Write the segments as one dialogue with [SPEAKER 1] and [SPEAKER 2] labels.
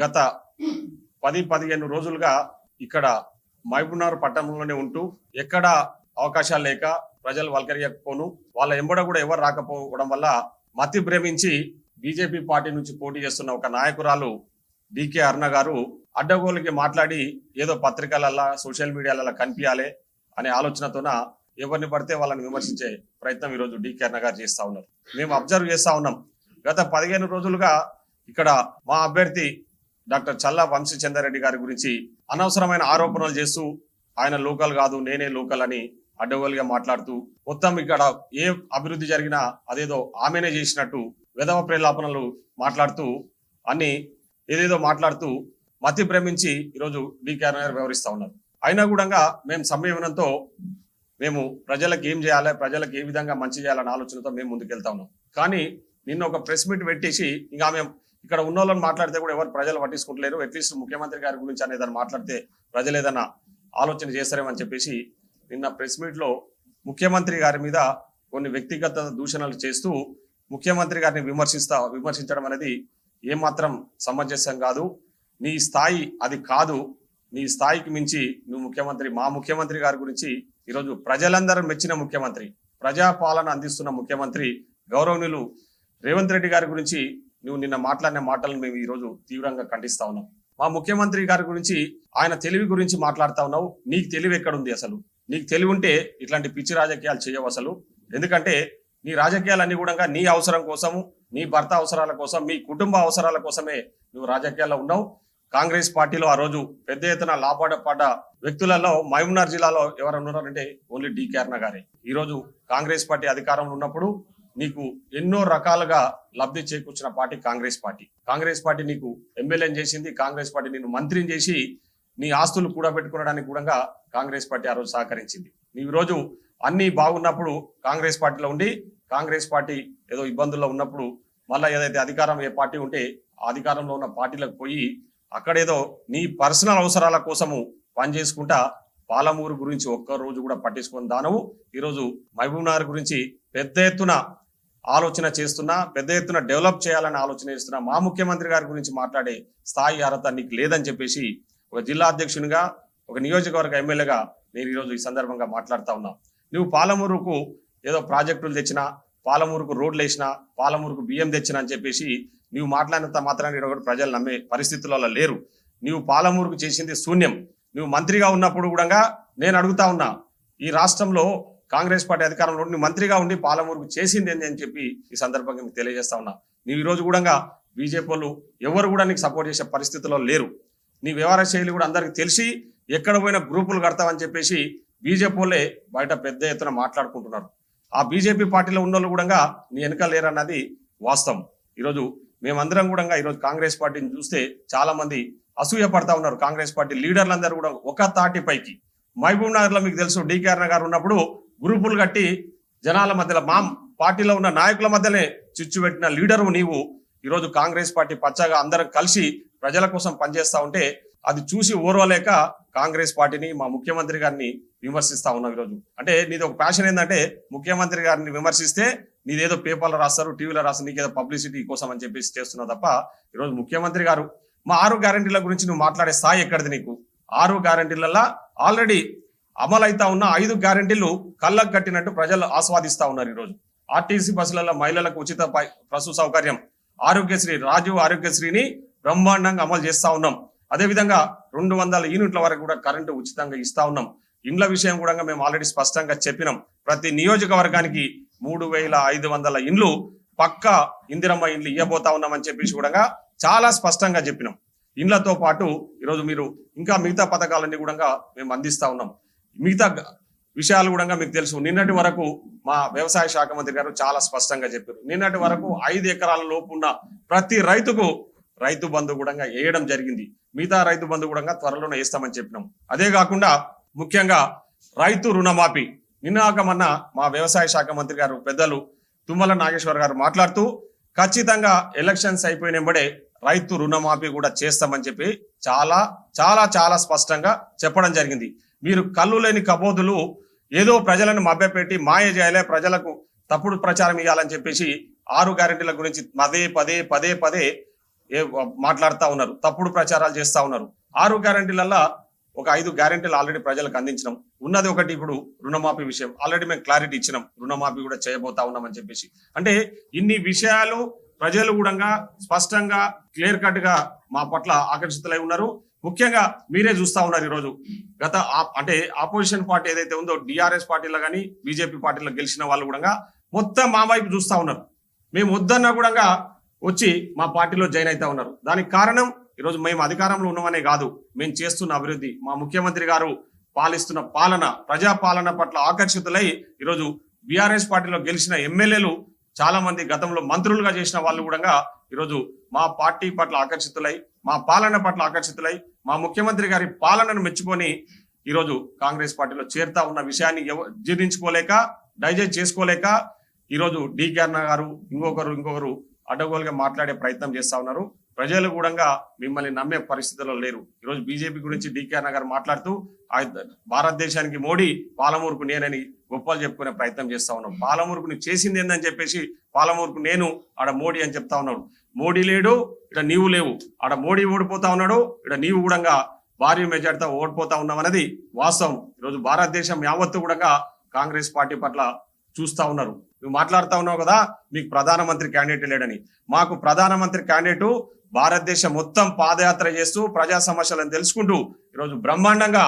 [SPEAKER 1] గత పది పదిహేను రోజులుగా ఇక్కడ మహబూబ్నగర్ పట్టణంలోనే ఉంటూ ఎక్కడ అవకాశాలు లేక ప్రజలు వల్కరియకపోను. వాళ్ళ ఎంబడ కూడా ఎవరు రాకపోవడం వల్ల మతి భ్రమించి బీజేపీ పార్టీ నుంచి పోటీ చేస్తున్న ఒక నాయకురాలు డికే అరుణ గారు అడ్డగోలుకి మాట్లాడి ఏదో పత్రికలల్లా సోషల్ మీడియాలలో కనిపించాలి అనే ఆలోచనతోన ఎవరిని పడితే వాళ్ళని విమర్శించే ప్రయత్నం ఈరోజు డికే అరుణ గారు చేస్తా ఉన్నారు. మేము అబ్జర్వ్ చేస్తా ఉన్నాం. గత పదిహేను రోజులుగా ఇక్కడ మా అభ్యర్థి డాక్టర్ చల్లా వంశీ చంద్రారెడ్డి గారి గురించి అనవసరమైన ఆరోపణలు చేస్తూ ఆయన లోకల్ కాదు నేనే లోకల్ అని అడ్డగోలుగా మాట్లాడుతూ మొత్తం ఇక్కడ ఏ అభివృద్ధి జరిగినా అదేదో ఆమెనే చేసినట్టు విధవ ప్రేలాపనలు మాట్లాడుతూ అన్ని ఏదేదో మాట్లాడుతూ మతి భ్రమించి ఈరోజు డికేఆర్ గారు వ్యవహరిస్తా ఉన్నారు. అయినా కూడా మేము సంయమనంతో మేము ప్రజలకు ఏం చేయాలి ప్రజలకు ఏ విధంగా మంచి చేయాలనే ఆలోచనతో మేము ముందుకెళ్తా ఉన్నాం. కానీ నిన్న ఒక ప్రెస్ మీట్ పెట్టేసి ఇంకా మేము ఇక్కడ ఉన్న వాళ్ళని మాట్లాడితే కూడా ఎవరు ప్రజలు పట్టించుకుంటలేరు. అట్లీస్ట్ ముఖ్యమంత్రి గారి గురించి అనేది మాట్లాడితే ప్రజలు ఏదైనా ఆలోచన చేస్తారేమని చెప్పేసి నిన్న ప్రెస్ మీట్లో ముఖ్యమంత్రి గారి మీద కొన్ని వ్యక్తిగత దూషణలు చేస్తూ ముఖ్యమంత్రి గారిని విమర్శిస్తా విమర్శించడం అనేది ఏమాత్రం సమంజసం కాదు. నీ స్థాయి అది కాదు. నీ స్థాయికి మించి నువ్వు ముఖ్యమంత్రి మా ముఖ్యమంత్రి గారి గురించి ఈరోజు ప్రజలందరూ మెచ్చిన ముఖ్యమంత్రి ప్రజాపాలన అందిస్తున్న ముఖ్యమంత్రి గౌరవనీయులు రేవంత్ రెడ్డి గారి గురించి నువ్వు నిన్న మాట్లాడిన మాటలను మేము ఈరోజు తీవ్రంగా ఖండిస్తా ఉన్నాం. మా ముఖ్యమంత్రి గారి గురించి ఆయన తెలివి గురించి మాట్లాడుతా ఉన్నావు. నీకు తెలివి ఎక్కడుంది అసలు? నీకు తెలివి ఉంటే ఇట్లాంటి పిచ్చి రాజకీయాలు చేయవు అసలు. ఎందుకంటే నీ రాజకీయాలన్నీ కూడా నీ అవసరం కోసము నీ భర్త అవసరాల కోసం మీ కుటుంబ అవసరాల కోసమే నువ్వు రాజకీయాల్లో ఉన్నావు. కాంగ్రెస్ పార్టీలో ఆ రోజు పెద్ద ఎత్తున లాభపడ్డ వ్యక్తులలో మహబూబ్నగర్ జిల్లాలో ఎవరు ఉన్నారంటే ఓన్లీ డి కేర్న గారే. ఈరోజు కాంగ్రెస్ పార్టీ అధికారంలో ఉన్నప్పుడు నీకు ఎన్నో రకాలుగా లబ్ధి చేకూర్చిన party Congress party. Congress party నీకు ఎమ్మెల్యేని చేసింది కాంగ్రెస్ పార్టీ నేను మంత్రిని చేసి నీ ఆస్తులు కూడబెట్టుకోవడానికి కూడా కాంగ్రెస్ పార్టీ ఆ రోజు సహకరించింది. నీవు ఈ రోజు అన్ని బాగున్నప్పుడు కాంగ్రెస్ పార్టీలో ఉండి కాంగ్రెస్ పార్టీ ఏదో ఇబ్బందుల్లో ఉన్నప్పుడు మళ్ళీ ఏదైతే అధికారం ఏ పార్టీ ఉంటే ఆ అధికారంలో ఉన్న పార్టీలకు పోయి అక్కడేదో నీ పర్సనల్ అవసరాల కోసము పనిచేసుకుంటా పాలమూరు గురించి ఒక్క రోజు కూడా పట్టించుకుని దానవు. ఈరోజు మహబూబ్నగర్ గురించి పెద్ద ఎత్తున ఆలోచన చేస్తున్నా పెద్ద ఎత్తున డెవలప్ చేయాలని ఆలోచన చేస్తున్నా మా ముఖ్యమంత్రి గారి గురించి మాట్లాడే స్థాయి అర్హత నీకు లేదని చెప్పేసి ఒక జిల్లా అధ్యక్షునిగా ఒక నియోజకవర్గ ఎమ్మెల్యేగా నేను ఈరోజు ఈ సందర్భంగా మాట్లాడుతా ఉన్నా. నువ్వు పాలమూరుకు ఏదో ప్రాజెక్టులు తెచ్చినా పాలమూరుకు రోడ్లు వేసినా పాలమూరుకు బియ్యం తెచ్చినా అని చెప్పేసి నువ్వు మాట్లాడినంత మాత్రాన్ని ఒకటి ప్రజలు నమ్మే పరిస్థితులలో లేరు. నువ్వు పాలమూరుకు చేసింది శూన్యం. నువ్వు మంత్రిగా ఉన్నప్పుడు కూడా నేను అడుగుతా ఉన్నా ఈ రాష్ట్రంలో కాంగ్రెస్ పార్టీ అధికారంలో ఉండి మంత్రిగా ఉండి పాలమూరుకు చేసింది ఏంది అని చెప్పి ఈ సందర్భంగా మీకు తెలియజేస్తా ఉన్నా. నీవు ఈ రోజు కూడా బీజేపీ వాళ్ళు ఎవరు కూడా నీకు సపోర్ట్ చేసే పరిస్థితిలో లేరు. నీ వ్యవహార శైలి కూడా అందరికి తెలిసి ఎక్కడ పోయిన గ్రూపులు కడతావని చెప్పేసి బీజేపీ వాళ్ళే బయట పెద్ద ఎత్తున మాట్లాడుకుంటున్నారు. ఆ బీజేపీ పార్టీలో ఉన్న వాళ్ళు కూడా నీ వెనక లేరన్నది వాస్తవం. ఈరోజు మేమందరం కూడా ఈరోజు కాంగ్రెస్ పార్టీని చూస్తే చాలా మంది అసూయ పడతా ఉన్నారు. కాంగ్రెస్ పార్టీ లీడర్లందరూ కూడా ఒక తాటిపైకి మహబూబ్ నగర్లో మీకు తెలుసు డికేఆర్ గారు ఉన్నప్పుడు గ్రూపులు కట్టి జనాల మధ్యలో మా పార్టీలో ఉన్న నాయకుల మధ్యనే చిచ్చు పెట్టిన లీడరు నీవు. ఈరోజు కాంగ్రెస్ పార్టీ పచ్చగా అందరం కలిసి ప్రజల కోసం పనిచేస్తా ఉంటే అది చూసి ఓర్వలేక కాంగ్రెస్ పార్టీని మా ముఖ్యమంత్రి గారిని విమర్శిస్తా ఉన్నాం ఈరోజు. అంటే నీది ఒక ప్యాషన్ ఏంటంటే ముఖ్యమంత్రి గారిని విమర్శిస్తే నీదేదో పేపర్లో రాస్తారు టీవీలో రాస్తారు నీకేదో పబ్లిసిటీ కోసం అని చెప్పేసి చేస్తున్నావు తప్ప ఈరోజు ముఖ్యమంత్రి గారు మా ఆరు గ్యారంటీల గురించి నువ్వు మాట్లాడే స్థాయి ఎక్కడిది నీకు? ఆరు గ్యారంటీలలో ఆల్రెడీ అమలైతా ఉన్న ఐదు గ్యారంటీలు కళ్ళకు కట్టినట్టు ప్రజలు ఆస్వాదిస్తా ఉన్నారు ఈరోజు. ఆర్టీసీ బస్సులలో మహిళలకు ఉచిత పై- బస్సు సౌకర్యం. ఆరోగ్యశ్రీ రాజీవ్ ఆరోగ్యశ్రీని బ్రహ్మాండంగా అమలు చేస్తా ఉన్నాం. అదేవిధంగా రెండు వందల యూనిట్ల వరకు కూడా కరెంటు ఉచితంగా ఇస్తా ఉన్నాం. ఇండ్ల విషయం కూడా మేము ఆల్రెడీ స్పష్టంగా చెప్పినాం. ప్రతి నియోజకవర్గానికి మూడు వేల ఐదు వందల ఇండ్లు పక్క ఇందిరమ్మ ఇండ్లు ఇవ్వబోతా ఉన్నామని చెప్పేసి కూడా చాలా స్పష్టంగా చెప్పినాం. ఇండ్లతో పాటు ఈరోజు మీరు ఇంకా మిగతా పథకాలన్నీ కూడా మేము అందిస్తా ఉన్నాం. మిగతా విషయాలు కూడా మీకు తెలుసు. నిన్నటి వరకు మా వ్యవసాయ శాఖ మంత్రి గారు చాలా స్పష్టంగా చెప్పారు. నిన్నటి వరకు ఐదు ఎకరాల లోపు ఉన్న ప్రతి రైతుకు రైతు బంధు కూడా వేయడం జరిగింది. మిగతా రైతు బంధు కూడా త్వరలోనే వేస్తామని చెప్పినాం. అదే కాకుండా ముఖ్యంగా రైతు రుణమాఫీ. నిన్నాక మొన్న మా వ్యవసాయ శాఖ మంత్రి గారు పెద్దలు తుమ్మల నాగేశ్వర్ గారు మాట్లాడుతూ ఖచ్చితంగా ఎలక్షన్స్ అయిపోయిన రైతు రుణమాఫీ కూడా చేస్తామని చెప్పి చాలా చాలా చాలా స్పష్టంగా చెప్పడం జరిగింది. మీరు కళ్ళు లేని కబోదులు ఏదో ప్రజలను మభ్యపెట్టి మాయ చేయాలి ప్రజలకు తప్పుడు ప్రచారం ఇవ్వాలని చెప్పేసి ఆరు గ్యారెంటీల గురించి పదే పదే పదే పదే మాట్లాడుతూ మాట్లాడుతా ఉన్నారు. తప్పుడు ప్రచారాలు చేస్తా ఉన్నారు. ఆరు గ్యారెంటీలల్లో ఒక ఐదు గ్యారెంటీలు ఆల్రెడీ ప్రజలకు అందించినాం. ఉన్నది ఒకటి ఇప్పుడు రుణమాఫీ విషయం. ఆల్రెడీ మేము క్లారిటీ ఇచ్చినాం. రుణమాఫీ కూడా చేయబోతా ఉన్నామని చెప్పేసి. అంటే ఇన్ని విషయాలు ప్రజలు కూడా స్పష్టంగా క్లియర్ కట్గా మా పట్ల ఆకర్షితులై ఉన్నారు. ముఖ్యంగా మీరే చూస్తా ఉన్నారు ఈరోజు. గత అంటే ఆపోజిషన్ పార్టీ ఏదైతే ఉందో డిఆర్ఎస్ పార్టీలో కానీ బీజేపీ పార్టీలో గెలిచిన వాళ్ళు కూడా మొత్తం మా వైపు చూస్తా ఉన్నారు. మేము వద్దన్నా కూడా వచ్చి మా పార్టీలో జాయిన్ అవుతా ఉన్నారు. దానికి కారణం ఈరోజు మేము అధికారంలో ఉన్నామనే కాదు. మేము చేస్తున్న అభివృద్ధి. మా ముఖ్యమంత్రి గారు పాలిస్తున్న పాలన ప్రజా పాలన పట్ల ఆకర్షితులై ఈరోజు బీఆర్ఎస్ పార్టీలో గెలిచిన ఎమ్మెల్యేలు చాలా మంది గతంలో మంత్రులుగా చేసిన వాళ్ళు కూడా ఈరోజు మా పార్టీ పట్ల ఆకర్షితులై మా పాలన పట్ల ఆకర్షితులై మా ముఖ్యమంత్రి గారి పాలనను మెచ్చుకొని ఈరోజు కాంగ్రెస్ పార్టీలో చేరుతా ఉన్న విషయాన్ని జీర్ణించుకోలేక డైజెస్ట్ చేసుకోలేక ఈరోజు డి కర్ణ గారు ఇంకొకరు ఇంకొకరు అడ్డగోలుగా మాట్లాడే ప్రయత్నం చేస్తా ఉన్నారు. ప్రజలు కూడా మిమ్మల్ని నమ్మే పరిస్థితుల్లో లేరు. ఈరోజు బీజేపీ గురించి డికేఆర్ గారు మాట్లాడుతూ భారతదేశానికి మోడీ పాలమూరుకు నేనని గొప్పలు చెప్పుకునే ప్రయత్నం చేస్తా ఉన్నాం. పాలమూరుకు నువ్వు చేసింది ఏందని చెప్పేసి పాలమూరుకు నేను ఆడ మోడీ అని చెప్తా ఉన్నాడు. మోడీ లేడు ఇక్కడ నీవు లేవు. ఆడ మోడీ ఓడిపోతా ఉన్నాడు ఇక్కడ నీవు కూడా భారీ మెజార్టీతో ఓడిపోతా ఉన్నావు అనేది వాస్తవం. ఈరోజు భారతదేశం యావత్తు కూడా కాంగ్రెస్ పార్టీ పట్ల చూస్తా ఉన్నారు. నువ్వు మాట్లాడుతా ఉన్నావు కదా మీకు ప్రధానమంత్రి క్యాండిడేట్ లేడని. మాకు ప్రధానమంత్రి క్యాండిడేట్ భారతదేశం మొత్తం పాదయాత్ర చేస్తూ ప్రజా సమస్యలను తెలుసుకుంటూ ఈరోజు బ్రహ్మాండంగా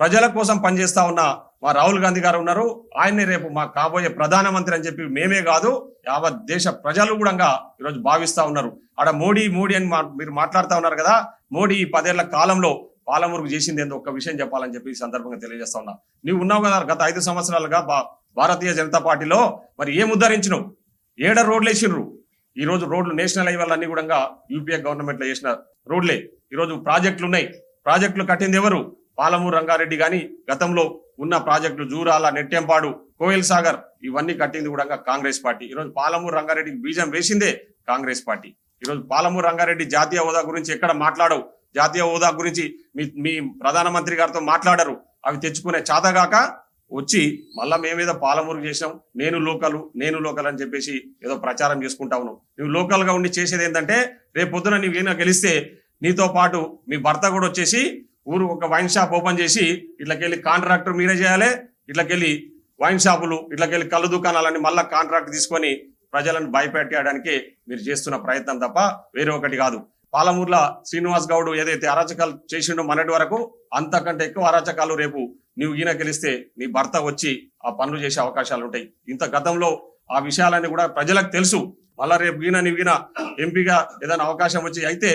[SPEAKER 1] ప్రజల కోసం పనిచేస్తా ఉన్న మా రాహుల్ గాంధీ గారు ఉన్నారు. ఆయన్ని రేపు మా కాబోయే ప్రధానమంత్రి అని చెప్పి మేమే కాదు యావత్ దేశ ప్రజలు కూడా ఈరోజు భావిస్తా ఉన్నారు. ఆడ మోడీ మోడీ అని మీరు మాట్లాడుతా ఉన్నారు కదా మోడీ ఈ పదేళ్ళ కాలంలో పాలమురుగు చేసింది ఏందో ఒక విషయం చెప్పాలని చెప్పి ఈ సందర్భంగా తెలియజేస్తా ఉన్నా. నువ్వు ఉన్నావు కదా గత ఐదు సంవత్సరాలుగా భారతీయ జనతా పార్టీలో మరి ఏం ఉద్ధరించినావు? ఏడ రోడ్లు వేసిండ్రు? ఈ రోజు రోడ్లు నేషనల్ హైవేలు అన్ని కూడా యూపీఏ గవర్నమెంట్లో రోడ్లే. ఈ రోజు ప్రాజెక్టులు ఉన్నాయి. ప్రాజెక్టులు కట్టింది ఎవరు? పాలమూరు రంగారెడ్డి గాని గతంలో ఉన్న ప్రాజెక్టులు జూరాల నెట్టెంపాడు కోయల్ సాగర్ ఇవన్నీ కట్టింది కూడా కాంగ్రెస్ పార్టీ. ఈరోజు పాలమూరు రంగారెడ్డికి బీజం వేసిందే కాంగ్రెస్ పార్టీ. ఈరోజు పాలమూరు రంగారెడ్డి జాతీయ హోదా గురించి ఎక్కడ మాట్లాడవు? జాతీయ హోదా గురించి మీ మీ ప్రధానమంత్రి గారితో మాట్లాడరు. అవి తెచ్చుకునే చాతగాక వచ్చి మళ్ళా మేమేదో పాలమూరు చేసాం నేను లోకల్ నేను లోకల్ అని చెప్పేసి ఏదో ప్రచారం చేసుకుంటా ఉన్నావు నువ్వు లోకల్గా ఉండి చేసేది ఏంటంటే రేపు పొద్దున నువ్వు ఈయన గెలిస్తే నీతో పాటు మీ భర్త కూడా వచ్చేసి ఊరు ఒక వైన్ షాప్ ఓపెన్ చేసి ఇట్లకెళ్ళి కాంట్రాక్టర్ మీరే చేయాలి ఇట్లకెళ్ళి వైన్ షాపులు ఇట్లకెళ్ళి కళ్ళు దుకాణాలని మళ్ళా కాంట్రాక్ట్ తీసుకొని ప్రజలను భయపెట్టడానికి మీరు చేస్తున్న ప్రయత్నం తప్ప వేరే ఒకటి కాదు. పాలమూరులో శ్రీనివాస్ గౌడ్ ఏదైతే అరాచకాలు చేసిండో మొన్నటి వరకు అంతకంటే ఎక్కువ అరాచకాలు రేపు నీవు ఈయన గెలిస్తే నీ భర్త వచ్చి ఆ పనులు చేసే అవకాశాలు ఉంటాయి. ఇంత గతంలో ఆ విషయాలన్నీ కూడా ప్రజలకు తెలుసు. మళ్ళా రేపు ఈయన నీవు ఈయన ఎంపీగా ఏదైనా అవకాశం వచ్చి అయితే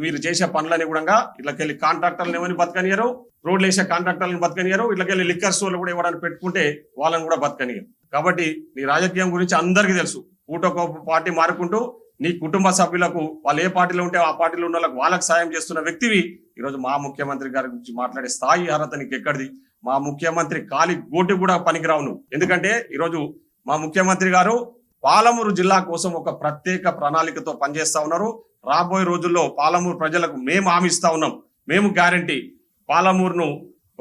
[SPEAKER 1] మీరు చేసే పనులని కూడా ఇట్లకెళ్ళి కాంట్రాక్టర్లను ఏమని బతకనియరు రోడ్లు వేసే కాంట్రాక్టర్లను బతకనియరు ఇట్లకెళ్ళి లిక్కర్ స్టోర్లు కూడా ఇవ్వడానికి పెట్టుకుంటే వాళ్ళని కూడా బతకనియరు కాబట్టి నీ రాజకీయం గురించి అందరికీ తెలుసు. ఊటొక పార్టీ మారుకుంటూ నీ కుటుంబ సభ్యులకు వాళ్ళు ఏ పార్టీలో ఉంటే ఆ పార్టీలో ఉన్న వాళ్ళకి వాళ్ళకి సాయం చేస్తున్న వ్యక్తివి ఈరోజు మా ముఖ్యమంత్రి గారి గురించి మాట్లాడే స్థాయి అర్హత నీకు ఎక్కడిది మా ముఖ్యమంత్రి కాలి గోటి కూడా పనికిరావు నువ్వు. ఎందుకంటే ఈరోజు మా ముఖ్యమంత్రి గారు పాలమూరు జిల్లా కోసం ఒక ప్రత్యేక ప్రణాళికతో పనిచేస్తా ఉన్నారు. రాబోయే రోజుల్లో పాలమూరు ప్రజలకు మేము హామీస్తా ఉన్నాం. మేము గ్యారంటీ పాలమూరును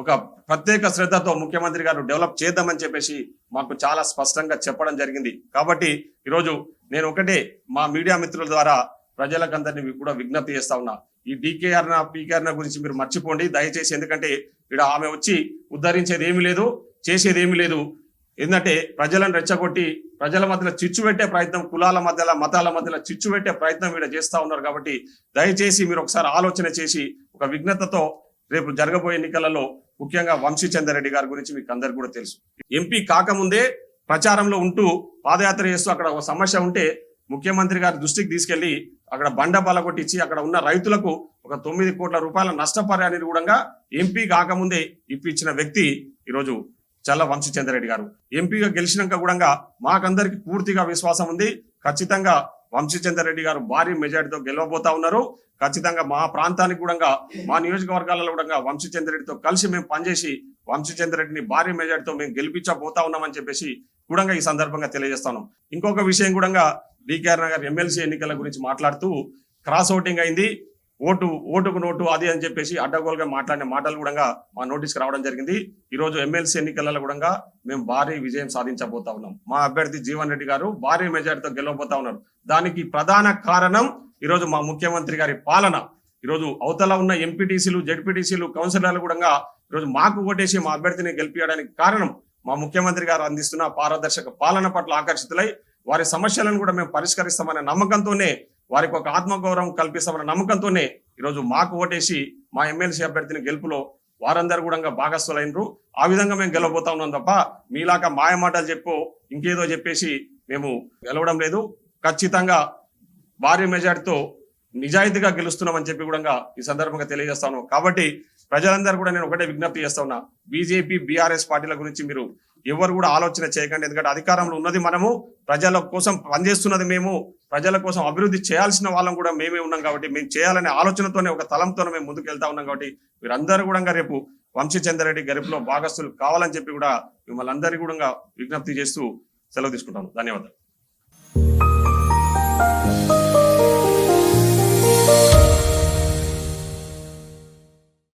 [SPEAKER 1] ఒక ప్రత్యేక శ్రద్ధతో ముఖ్యమంత్రి గారు డెవలప్ చేద్దామని చెప్పేసి మాకు చాలా స్పష్టంగా చెప్పడం జరిగింది. కాబట్టి ఈరోజు నేను ఒకటే మా మీడియా మిత్రుల ద్వారా ప్రజలకందరినీ కూడా విజ్ఞప్తి చేస్తా ఉన్నా. ఈ డీకేఆర్ పీకేఆర్ గురించి మీరు మర్చిపోండి. దయచేసి ఎందుకంటే ఇక్కడ ఆమె వచ్చి ఉద్ధరించేది ఏమీ లేదు చేసేది ఏమీ లేదు. ఏంటంటే ప్రజలను రెచ్చగొట్టి ప్రజల మధ్యలో చిచ్చు పెట్టే ప్రయత్నం కులాల మధ్యలో మతాల మధ్యలో చిచ్చు పెట్టే ప్రయత్నం ఇక్కడ చేస్తా ఉన్నారు కాబట్టి దయచేసి మీరు ఒకసారి ఆలోచన చేసి ఒక విఘ్నతతో రేపు జరగబోయే ఎన్నికలలో ముఖ్యంగా వంశీ చంద్రరెడ్డి గారి గురించి మీకు అందరికి కూడా తెలుసు. ఎంపీ కాకముందే ప్రచారంలో ఉంటూ పాదయాత్ర చేస్తూ అక్కడ ఒక సమస్య ఉంటే ముఖ్యమంత్రి గారి దృష్టికి తీసుకెళ్ళి అక్కడ బండ బలగొట్టించి అక్కడ ఉన్న రైతులకు ఒక తొమ్మిది కోట్ల రూపాయల నష్టపరిహారాన్ని కూడా ఎంపీ కాకముందే ఇప్పించిన వ్యక్తి ఈరోజు చల్ల వంశీచంద్రెడ్డి గారు. ఎంపీగా గెలిచినాక కూడా మాకందరికి పూర్తిగా విశ్వాసం ఉంది. ఖచ్చితంగా వంశీచంద్రెడ్డి గారు భారీ మెజార్టీతో గెలవబోతా ఉన్నారు. ఖచ్చితంగా మా ప్రాంతానికి కూడా మా నియోజకవర్గాలలో కూడా వంశీచంద్రెడ్డితో కలిసి మేము పనిచేసి వంశీచంద్రెడ్డిని భారీ మెజార్టీతో మేము గెలిపించబోతా ఉన్నామని చెప్పేసి కూడా ఈ సందర్భంగా తెలియజేస్తాను. ఇంకొక విషయం కూడా డికేఆర్ నగర్ ఎమ్మెల్సీ ఎన్నికల గురించి మాట్లాడుతూ క్రాస్ ఓటింగ్ అయింది. ఓటు ఓటుకు నోటు అది అని చెప్పేసి అడ్డగోలుగా మాట్లాడిన మాటలు కూడా మా నోటీస్కి రావడం జరిగింది. ఈ రోజు ఎమ్మెల్సీ ఎన్నికలలో కూడా మేము భారీ విజయం సాధించబోతా ఉన్నాం. మా అభ్యర్థి జీవన్ రెడ్డి గారు భారీ మెజార్టీతో గెలవబోతా ఉన్నారు. దానికి ప్రధాన కారణం ఈరోజు మా ముఖ్యమంత్రి గారి పాలన. ఈరోజు అవతల ఉన్న ఎంపీటీసీలు జడ్పీటీసీలు కౌన్సిలర్లు కూడా ఈరోజు మాకు ఓటేసి మా అభ్యర్థిని గెలిపించడానికి కారణం మా ముఖ్యమంత్రి గారు అందిస్తున్న పారదర్శక పాలన పట్ల ఆకర్షితులై వారి సమస్యలను కూడా మేము పరిష్కరిస్తామనే నమ్మకంతోనే వారికి ఒక ఆత్మగౌరవం కల్పిస్తామన్న నమ్మకంతోనే ఈరోజు మాకు ఓటేసి మా ఎమ్మెల్సీ అభ్యర్థిని గెలుపులో వారందరూ కూడా భాగస్థులైనరు ఆ విధంగా మేము గెలవబోతా ఉన్నాం తప్ప మీలాగా మాయ మాటలు చెప్పు ఇంకేదో చెప్పేసి మేము గెలవడం లేదు. ఖచ్చితంగా భారీ మెజార్టీతో నిజాయితీగా గెలుస్తున్నామని చెప్పి కూడా ఈ సందర్భంగా తెలియజేస్తాను కాబట్టి ప్రజలందరూ కూడా నేను ఒకటే విజ్ఞప్తి చేస్తా ఉన్నా. బీజేపీ బీఆర్ఎస్ పార్టీల గురించి మీరు ఎవరు కూడా ఆలోచన చేయకండి. ఎందుకంటే అధికారంలో ఉన్నది మనము ప్రజల కోసం పనిచేస్తున్నది మేము ప్రజల కోసం అభివృద్ధి చేయాల్సిన వాళ్ళం కూడా మేమే ఉన్నాం కాబట్టి మేము చేయాలనే ఆలోచనతోనే ఒక తలంతోనే మేము ముందుకు వెళ్తా ఉన్నాం కాబట్టి మీరందరూ కూడా రేపు వంశీచంద్రరెడ్డి గరిపులో భాగస్తులు కావాలని చెప్పి కూడా మిమ్మల్ని అందరికీ కూడా విజ్ఞప్తి చేస్తూ సెలవు తీసుకుంటాను. ధన్యవాదాలు.